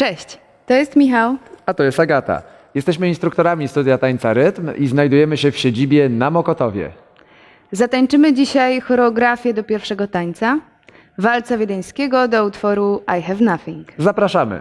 Cześć, to jest Michał. A to jest Agata. Jesteśmy instruktorami studia tańca rytm i znajdujemy się w siedzibie na Mokotowie. Zatańczymy dzisiaj choreografię do pierwszego tańca, walca wiedeńskiego do utworu I Have Nothing. Zapraszamy.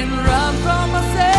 can run from myself.